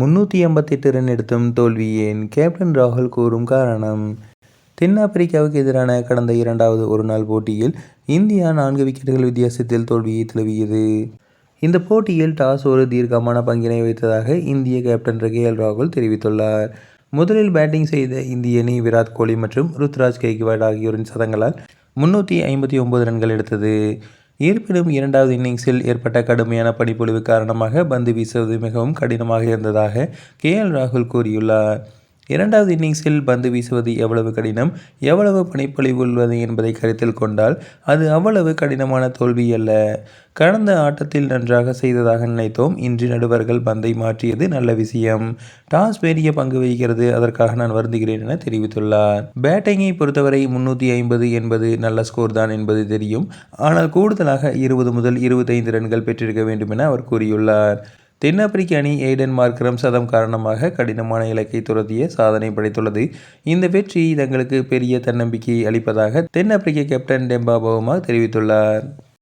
முன்னூற்றி எண்பத்தெட்டு ரன் எடுத்தும் தோல்வி ஏன்? கேப்டன் ராகுல் கூறும் காரணம். தென்னாப்பிரிக்காவுக்கு எதிரான கடந்த இரண்டாவது ஒருநாள் போட்டியில் இந்தியா நான்கு விக்கெட்டுகள் வித்தியாசத்தில் தோல்வியை தழுவியது. இந்த போட்டியில் டாஸ் ஒரு தீர்க்கமான பங்கினை வைத்ததாக இந்திய கேப்டன் கே எல் ராகுல் தெரிவித்துள்ளார். முதலில் பேட்டிங் செய்த இந்திய அணி விராட் கோலி மற்றும் ருத்ராஜ் கெய்க்வாட் ஆகியோரின் சதங்களால் முன்னூற்றி ஐம்பத்தி ஒன்பது ரன்கள் எடுத்தது. இருப்பினும் இரண்டாவது இன்னிங்ஸில் ஏற்பட்ட கடுமையான பனிப்பொழிவு காரணமாக பந்து வீசுவது மிகவும் கடினமாக இருந்ததாக கே எல் ராகுல் கூறியுள்ளார். இரண்டாவது இன்னிங்ஸில் பந்து வீசுவது எவ்வளவு கடினம்? எவ்வளவு பனிப்பொழிவு உள்ளது என்பதை கருத்தில் கொண்டால் அது அவ்வளவு கடினமான தோல்வி அல்ல. கடந்த ஆட்டத்தில் நன்றாக செய்ததாக நினைத்தோம். இன்று நடுவர்கள் பந்தை மாற்றியது நல்ல விஷயம். டாஸ் பெரிய பங்கு வகிக்கிறது. அதற்காக நான் வருந்துகிறேன் என தெரிவித்துள்ளார். பேட்டிங்கை பொறுத்தவரை முன்னூற்றி ஐம்பது என்பது நல்ல ஸ்கோர் தான் என்பது தெரியும். ஆனால் கூடுதலாக இருபது முதல் இருபத்தைந்து ரன்கள் பெற்றிருக்க வேண்டும் என அவர் கூறியுள்ளார். தென்னாப்பிரிக்க அணி எய்டன் மார்க்ரம் சதம் காரணமாக கடினமான இலக்கை துரத்திய சாதனை படைத்துள்ளது. இந்த வெற்றி தங்களுக்கு பெரிய தன்னம்பிக்கை அளிப்பதாக தென்னாப்பிரிக்க கேப்டன் டெம்பா பவுமா தெரிவித்துள்ளார்.